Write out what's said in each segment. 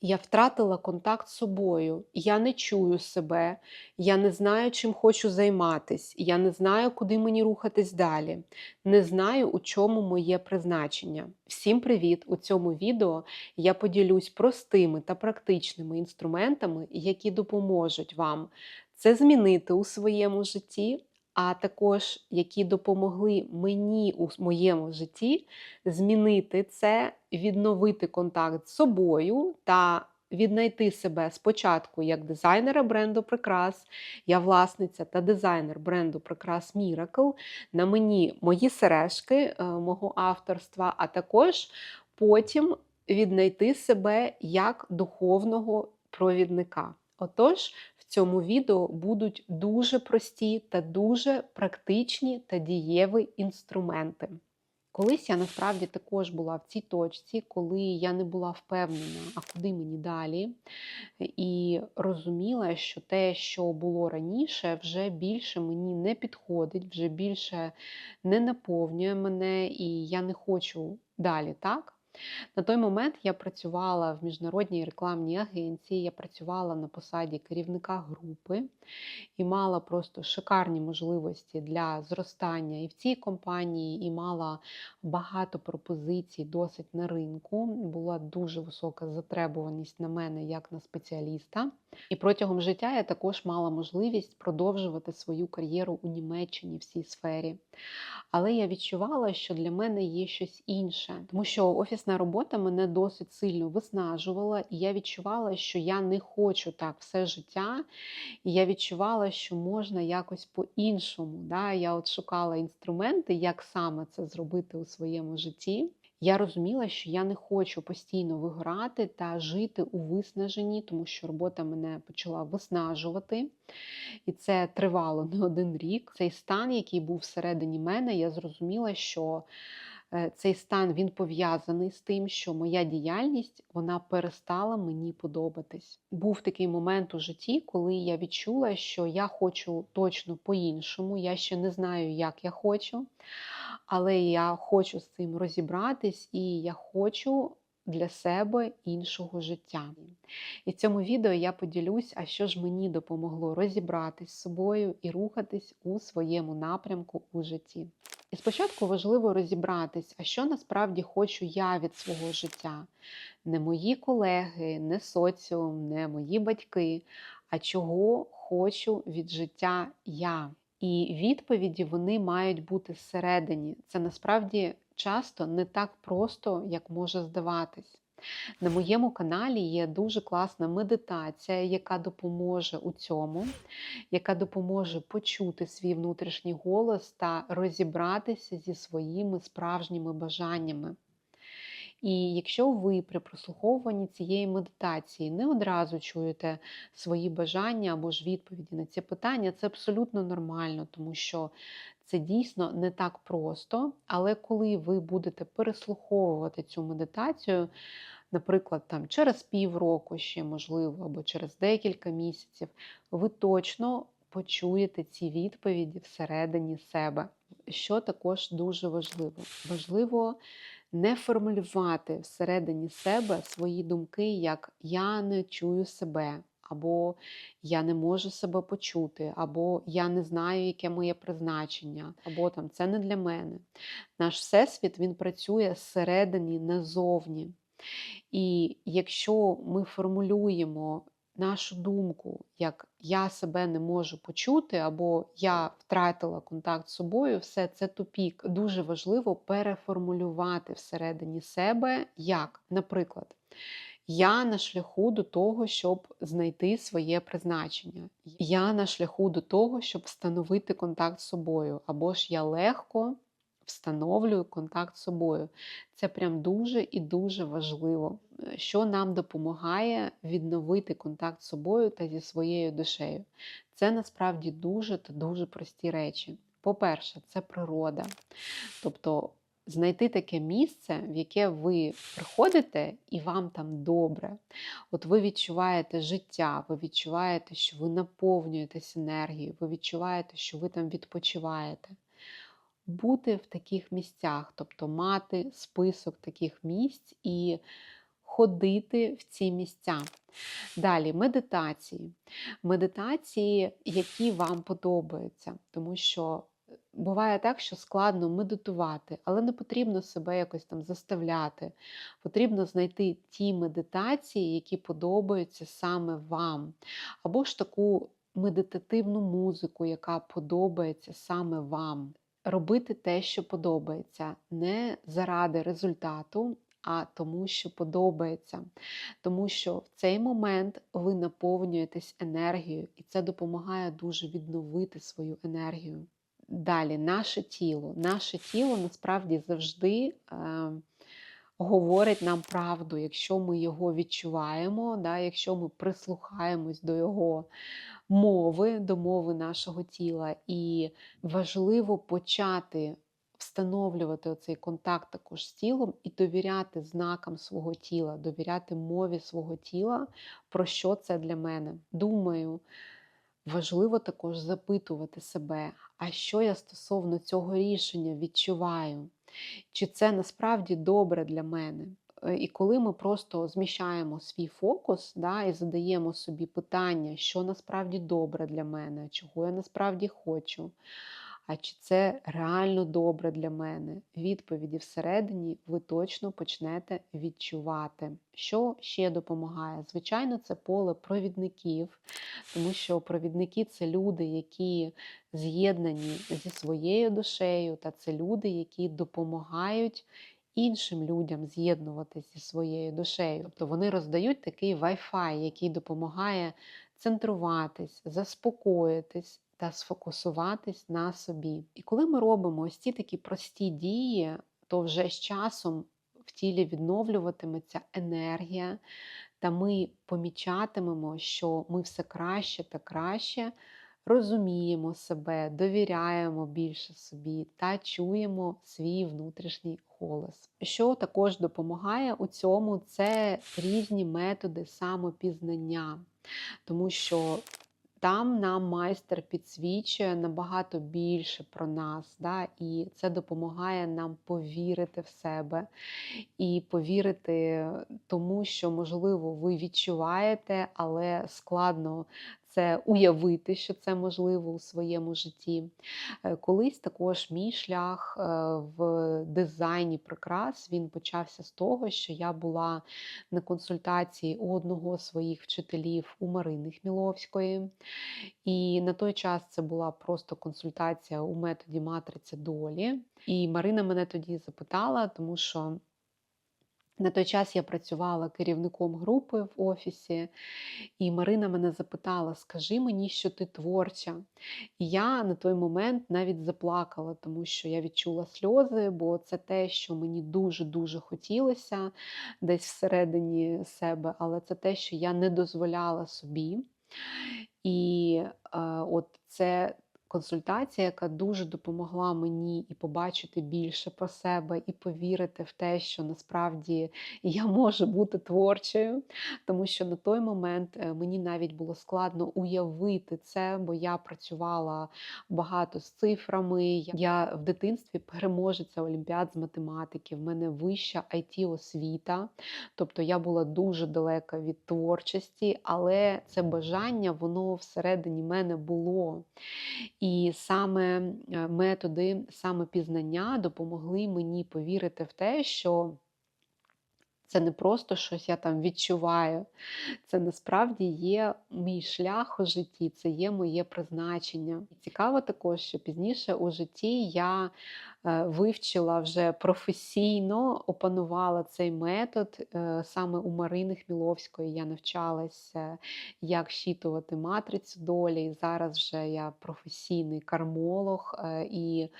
Я втратила контакт з собою. Я не чую себе, я не знаю, чим хочу займатись, я не знаю, куди мені рухатись далі. Не знаю, у чому моє призначення. Всім привіт! У цьому відео я поділюсь простими та практичними інструментами, які допоможуть вам це змінити у своєму житті. А також які допомогли мені у моєму житті змінити це, відновити контакт з собою та віднайти себе спочатку як дизайнера бренду Прикрас. Я власниця та дизайнер бренду Прикрас Miracle. На мені мої сережки е, мого авторства, а також потім віднайти себе як духовного провідника. Отож, в цьому відео будуть дуже прості та дуже практичні та дієві інструменти. Колись я насправді також була в цій точці, коли я не була впевнена, а куди мені далі, і розуміла, що те, що було раніше, вже більше мені не підходить, вже більше не наповнює мене, і я не хочу далі так. На той момент я працювала в міжнародній рекламній агенції, я працювала на посаді керівника групи і мала просто шикарні можливості для зростання і в цій компанії, і мала багато пропозицій досить на ринку. Була дуже висока затребуваність на мене як на спеціаліста. І протягом життя я також мала можливість продовжувати свою кар'єру у Німеччині в цій сфері. Але я відчувала, що для мене є щось інше, тому що офісна робота мене досить сильно виснажувала, і я відчувала, що я не хочу так все життя. І я відчувала, що можна якось по-іншому. Да? Я от шукала інструменти, як саме це зробити у своєму житті. Я розуміла, що я не хочу постійно вигорати та жити у виснаженні, тому що робота мене почала виснажувати. І це тривало не один рік. Цей стан, який був всередині мене, я зрозуміла, що цей стан він пов'язаний з тим, що моя діяльність вона перестала мені подобатись. Був такий момент у житті, коли я відчула, що я хочу точно по-іншому. Я ще не знаю, як я хочу але я хочу з цим розібратись, і я хочу для себе іншого життя. І в цьому відео я поділюсь, а що ж мені допомогло розібратись з собою і рухатись у своєму напрямку у житті. І спочатку важливо розібратись, а що насправді хочу я від свого життя. Не мої колеги, не соціум, не мої батьки, а чого хочу від життя я. І відповіді вони мають бути всередині. Це насправді часто не так просто, як може здаватись. На моєму каналі є дуже класна медитація, яка допоможе у цьому, яка допоможе почути свій внутрішній голос та розібратися зі своїми справжніми бажаннями. І якщо ви при прослуховуванні цієї медитації не одразу чуєте свої бажання або ж відповіді на ці питання, це абсолютно нормально, тому що це дійсно не так просто. Але коли ви будете переслуховувати цю медитацію, наприклад, там через півроку ще можливо, або через декілька місяців, ви точно почуєте ці відповіді всередині себе. Що також дуже важливо. Важливо не формулювати всередині себе свої думки, як я не чую себе, або я не можу себе почути, або я не знаю, яке моє призначення, або там це не для мене. Наш всесвіт він працює зсередині назовні. І якщо ми формулюємо нашу думку, як я себе не можу почути, або я втратила контакт з собою, все це тупік. Дуже важливо переформулювати всередині себе, як, наприклад, я на шляху до того, щоб знайти своє призначення. Я на шляху до того, щоб встановити контакт з собою, або ж я легко встановлюю контакт з собою. Це прям дуже і дуже важливо, е, що нам допомагає відновити контакт з собою та зі своєю душею. Це насправді дуже та дуже прості речі. По-перше, це природа. Тобто знайти таке місце, в яке ви приходите, і вам там добре. От ви відчуваєте життя, ви відчуваєте, що ви наповнюєтесь енергією, ви відчуваєте, що ви там відпочиваєте бути в таких місцях, тобто мати список таких місць і ходити в ці місця. Далі медитації. Медитації, які вам подобаються, тому що буває так, що складно медитувати, але не потрібно себе якось там заставляти. Потрібно знайти ті медитації, які подобаються саме вам. Або ж таку медитативну музику, яка подобається саме вам. Робити те, що подобається, не заради результату, а тому, що подобається. Тому що в цей момент ви наповнюєтесь енергією, і це допомагає дуже відновити свою енергію. Далі, наше тіло. Наше тіло насправді завжди. Е, Говорить нам правду, якщо ми його відчуваємо, да, якщо ми прислухаємось до його мови, до мови нашого тіла. І важливо почати встановлювати оцей контакт також з тілом і довіряти знакам свого тіла, довіряти мові свого тіла, про що це для мене. Думаю, важливо також запитувати себе, а що я стосовно цього рішення відчуваю? Чи це насправді добре для мене? Е, І коли ми просто зміщаємо свій фокус да, і задаємо собі питання, що насправді добре для мене, чого я насправді хочу, а чи це реально добре для мене? Відповіді всередині ви точно почнете відчувати. Що ще допомагає? Звичайно, це поле провідників, тому що провідники це люди, які з'єднані зі своєю душею, та це люди, які допомагають іншим людям з'єднуватися зі своєю душею. Тобто вони роздають такий Wi-Fi, який допомагає центруватись, заспокоїтись та сфокусуватись на собі. І коли ми робимо ось ці такі прості дії, то вже з часом в тілі відновлюватиметься енергія, та ми помічатимемо, що ми все краще та краще розуміємо себе, довіряємо більше собі та чуємо свій внутрішній голос. Що також допомагає у цьому, це різні методи самопізнання, тому що там нам майстер підсвічує набагато більше про нас, да? і це допомагає нам повірити в себе і повірити тому, що, можливо, ви відчуваєте, але складно це уявити, що це можливо у своєму житті. Е, Колись також мій шлях е, в дизайні прикрас він почався з того, що я була на консультації у одного з своїх вчителів у Марини Хміловської. І на той час це була просто консультація у методі матриця долі. І Марина мене тоді запитала, тому що. На той час я працювала керівником групи в офісі, і Марина мене запитала: Скажи мені, що ти творча. І я на той момент навіть заплакала, тому що я відчула сльози, бо це те, що мені дуже-дуже хотілося десь всередині себе, але це те, що я не дозволяла собі. І е, от це консультація, яка дуже допомогла мені і побачити більше про себе, і повірити в те, що насправді я можу бути творчою, тому що на той момент е, мені навіть було складно уявити це, бо я працювала багато з цифрами. Я в дитинстві переможеця Олімпіад з математики, в мене вища it освіта, тобто я була дуже далека від творчості, але це бажання, воно всередині мене було. І саме е, методи самопізнання допомогли мені повірити в те, що це не просто щось я там відчуваю, це насправді є мій шлях у житті, це є моє призначення. І цікаво також, що пізніше у житті я вивчила вже професійно, опанувала цей метод. Е, Саме у Марини Хміловської я навчалася, як щитувати матрицю долі. Зараз вже я професійний кармолог е, і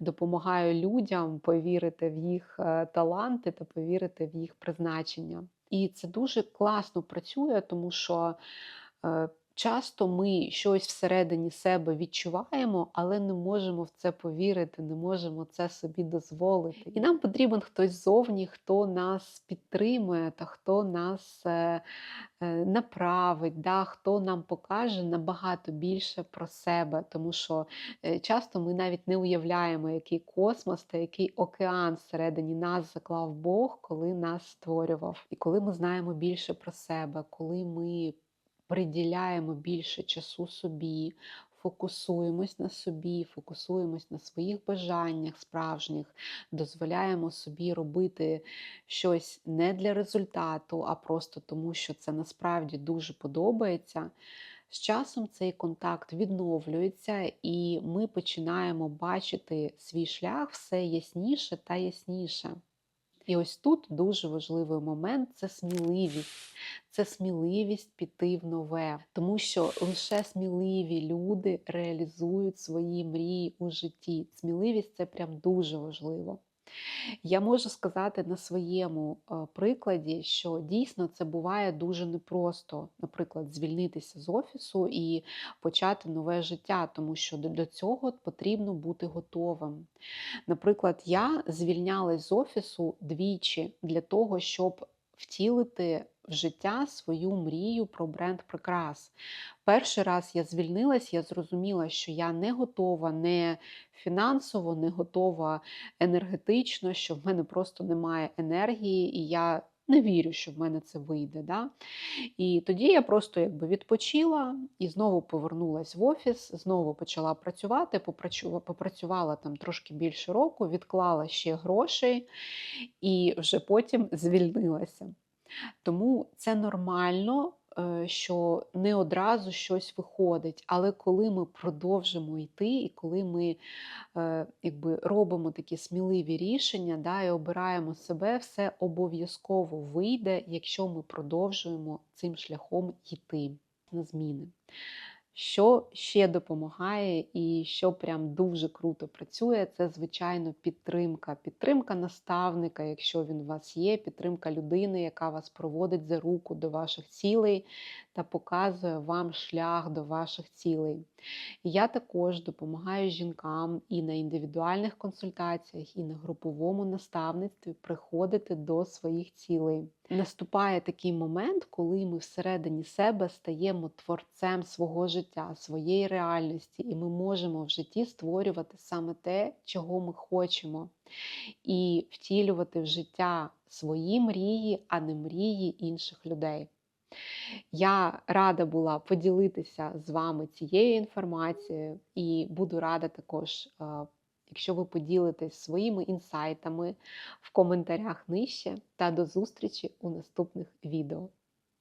допомагаю людям повірити в їх е, таланти та повірити в їх призначення. І це дуже класно працює, тому що е, Часто ми щось всередині себе відчуваємо, але не можемо в це повірити, не можемо це собі дозволити. І нам потрібен хтось зовні, хто нас підтримує та хто нас е, е, направить, да, хто нам покаже набагато більше про себе. Тому що е, часто ми навіть не уявляємо, який космос та який океан всередині нас заклав Бог, коли нас створював. І коли ми знаємо більше про себе, коли ми приділяємо більше часу собі, фокусуємось на собі, фокусуємось на своїх бажаннях справжніх, дозволяємо собі робити щось не для результату, а просто тому, що це насправді дуже подобається. З часом цей контакт відновлюється, і ми починаємо бачити свій шлях все ясніше та ясніше. І ось тут дуже важливий момент це сміливість. Це сміливість піти в нове, тому що лише сміливі люди реалізують свої мрії у житті. Сміливість це прям дуже важливо. Я можу сказати на своєму е, прикладі, що дійсно це буває дуже непросто, наприклад, звільнитися з офісу і почати нове життя, тому що до цього потрібно бути готовим. Наприклад, я звільнялась з офісу двічі для того, щоб втілити в життя свою мрію про бренд прикрас. Перший раз я звільнилась, я зрозуміла, що я не готова не фінансово, не готова енергетично, що в мене просто немає енергії, і я не вірю, що в мене це вийде. Да? І тоді я просто якби відпочила і знову повернулася в офіс, знову почала працювати, попрацювала там трошки більше року, відклала ще грошей і вже потім звільнилася. Тому це нормально, е, що не одразу щось виходить, але коли ми продовжимо йти, і коли ми е, якби, робимо такі сміливі рішення да, і обираємо себе, все обов'язково вийде, якщо ми продовжуємо цим шляхом йти на зміни. Що ще допомагає і що прям дуже круто працює, це, звичайно, підтримка. Підтримка наставника, якщо він у вас є, підтримка людини, яка вас проводить за руку до ваших цілей та показує вам шлях до ваших цілей. Я також допомагаю жінкам і на індивідуальних консультаціях, і на груповому наставництві приходити до своїх цілей. Наступає такий момент, коли ми всередині себе стаємо творцем свого життя, своєї реальності, і ми можемо в житті створювати саме те, чого ми хочемо, і втілювати в життя свої мрії, а не мрії інших людей. Я рада була поділитися з вами цією інформацією, і буду рада також, якщо ви поділитесь своїми інсайтами в коментарях нижче. Та до зустрічі у наступних відео.